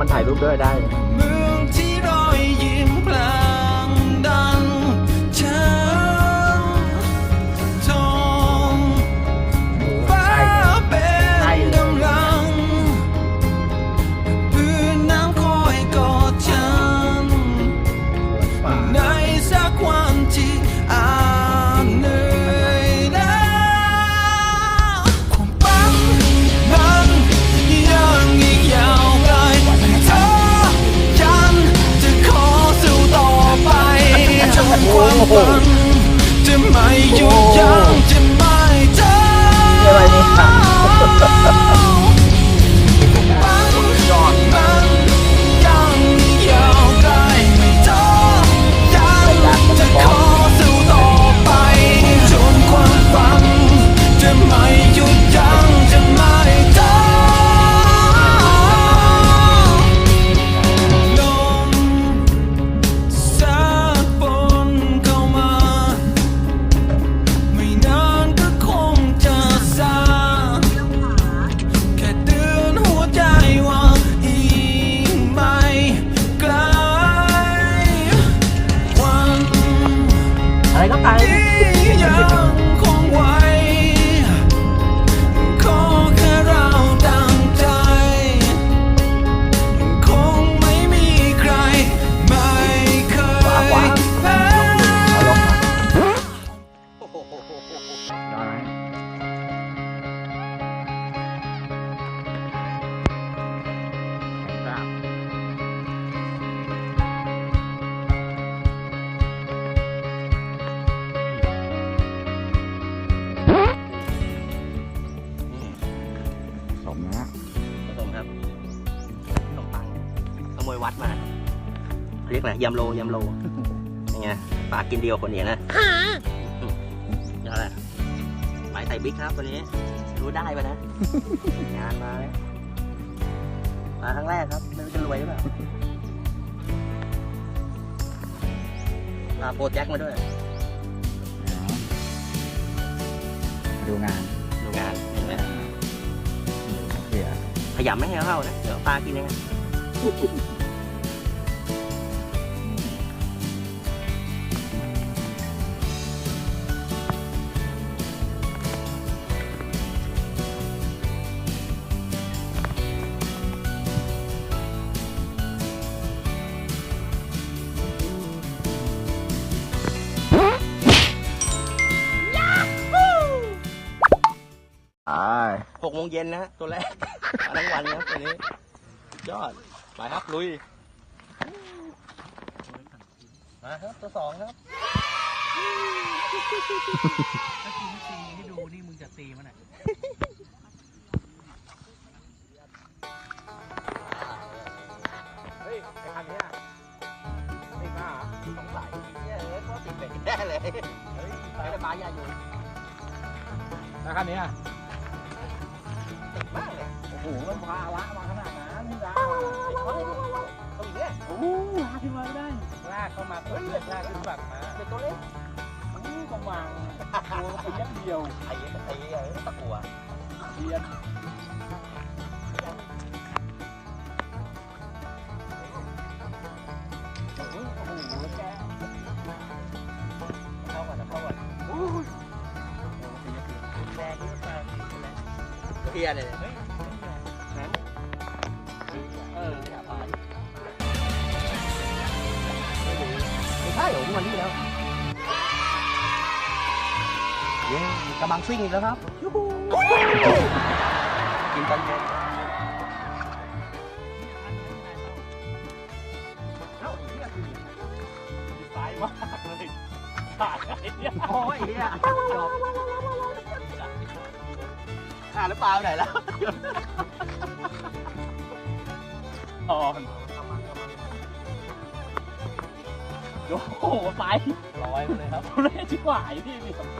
มันถ่ายรูปด้วยได้ เรียกอะไรยำโลยำโลยังไงปากกินเดียวคนเดียวนะยอดเลยหมายใส่บิ๊กครับวันนี้ รู้ได้ปะนะ งานมาเลยมาครั้งแรกครับ ไม่รู้จะรวยหรือเปล่าพาโปรแจ็คมาด้วย ดูงานดูงานเห็นไหมเสียขยำไม่ให้เข้านะ เดี๋ยวปลากินเอง หกโมงเย็นนะฮะตัวแรกมาทั้งวันนะครับตัวนี้ ยอดไปครับลุย มาครับตัวสองครับถ้ากูไม่ตีให้ดูนี่มึงจะตีมันไหนเฮ้ยไอ้คันเนี้ยไม่กล้าสงสัยเนี่ยเออก็ติดเบ็ดแน่เลยเฮ้ยไปแต่ปลาใหญ่อยู่แล้วคันเนี้ย ติดมากเลยโอ้โหมันพาละมาขนาดนั้นจ้าติดเลยตรงนี้โอ้โหลากขึ้นมาไม่ได้ลากเข้ามาเพื่อนลากขึ้นฝั่งมาเป็นตัวเล็กโอ้กำลังตัวก็ไปยักเดียวไอ้ไอ้ไอ้ตะกัวเทียน เพียเลยเฮ้ยเออไม่ใช่เหรอวันนี้แล้วเย้กำลังซิ่งอีกแล้วครับยูฮูกินตอนเย็นเอ้าเทียสายมากเลยขาดไอ้เนี่ยโอ้ยเฮีย จบขาหรือเปล่าไหนแล้วอ่อนโอ้โหสายลอยเลยครับทุเรศชิบหายพี่พี่กำล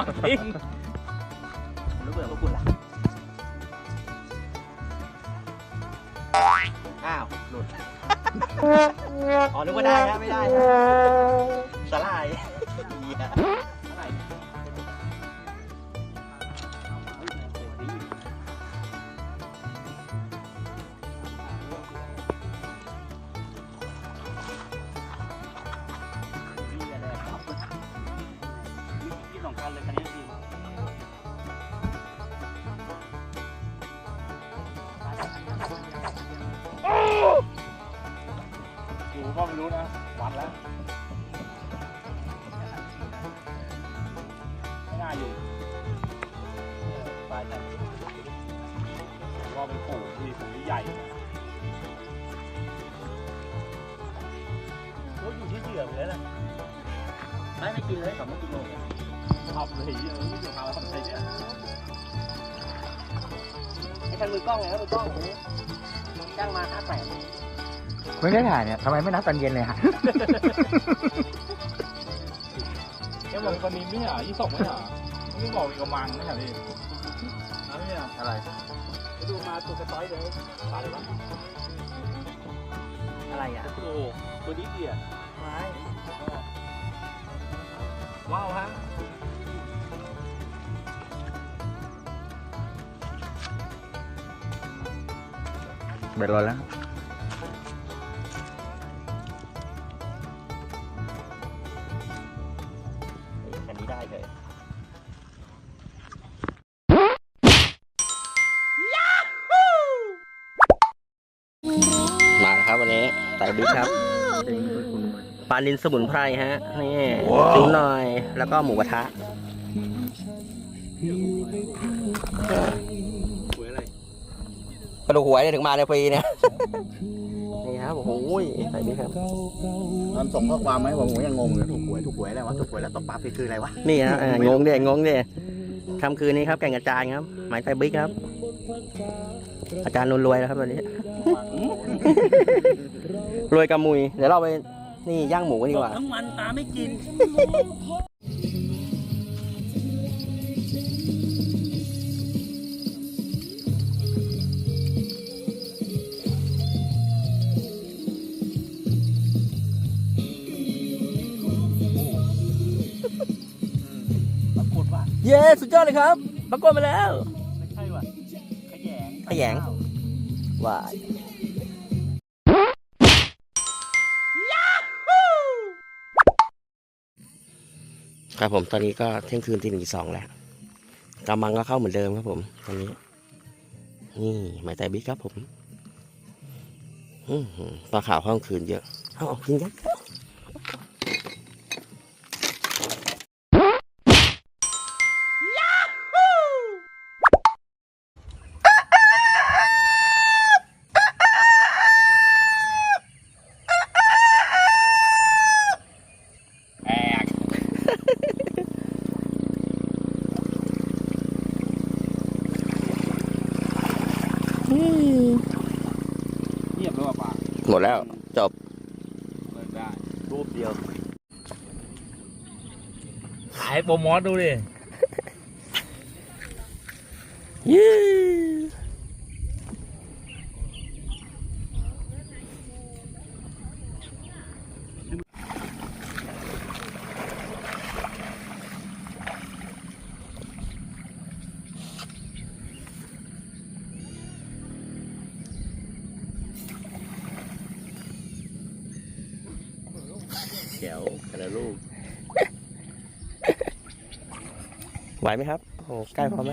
ังทิ้งรู้เบื่อพวกคุณล่ะ อ้าว หลุด อ๋อนึกว่าได้นะไม่ได้นะสลายเหี้ย ว่าเป็นปู่ที่ปู่ที่ใหญ่ก็อยู่ที่เหยื่อเลยนะไม่ไม่กินเลยสองกิโลทำเลยเออไม่จะทำอะไรเนี่ยไอ้ทางมือกล้องไงครับมือกล้องจ้างมาห้าแสนไม่ได้ถ่ายเนี่ยทำไมไม่นัดตอนเย็นเลยฮะแกบอกคนนี้ไม่เหรอยี่สองไม่เหรอไม่บอกอีกกระมังไม่เหรอพี่นั่นไม่เหร ออะไรไปดูมาตัวกระต้อยเลยตายเลยปะอะไรอะโอ้โหตัวนี้เดียวไม้ว้าวฮะเบ็ดรอแล้ว ครับวันนี้ไต่บิ๊กครับปลาลินสมุนไพรฮะนี่จิ้มหน่อย แล้วก็หมูกระทะหวยอะไรกระดูกหวยเนี่ยถึงมาในฟรีเนี่ยนี่ครับโอ้โหไต่บิ๊กครับตอนส่งข้อความไหมผมยังงงเลยถูกหวยถูกหวยอะไรวะถูกหวยแล้วตบปลาฟรีคืออะไรวะนี่ฮะเอองงเด็งงเด็ค่ำคืนนี้ครับแก่งกระจานครับ หมายไต่บิ๊กครับ อาจารย์รวยๆแล้วครับตอนนี้ รวยกำมุย เดี๋ยวเราไปนี่ย่างหมูกันดีกว่า ทั้งวันตาไม่กิน ปรากฏว่าเย้สุดยอดเลยครับ ปรากฏมาแล้ว ไม่ใช่ว่ะขยงขยง ว้าย ครับผมตอนนี้ก็เที่ยงคืนที่หนึ่งตีสองแล้วกำมังก็เข้าเหมือนเดิมครับผมตอนนี้ นี่หมายแต่บิ๊กครับผมอื้อหือปลาขาวข้างคืนเยอะเอาออกกินกันอืม เงียบแล้วว่ะป่า หมดแล้ว จบเลิกได้รูปเดียว ขายโปรโมทดูดิ เย้ เดี๋ยวแต่ละลูก ไหวไหมครับ โอ้ใกล้พอไหม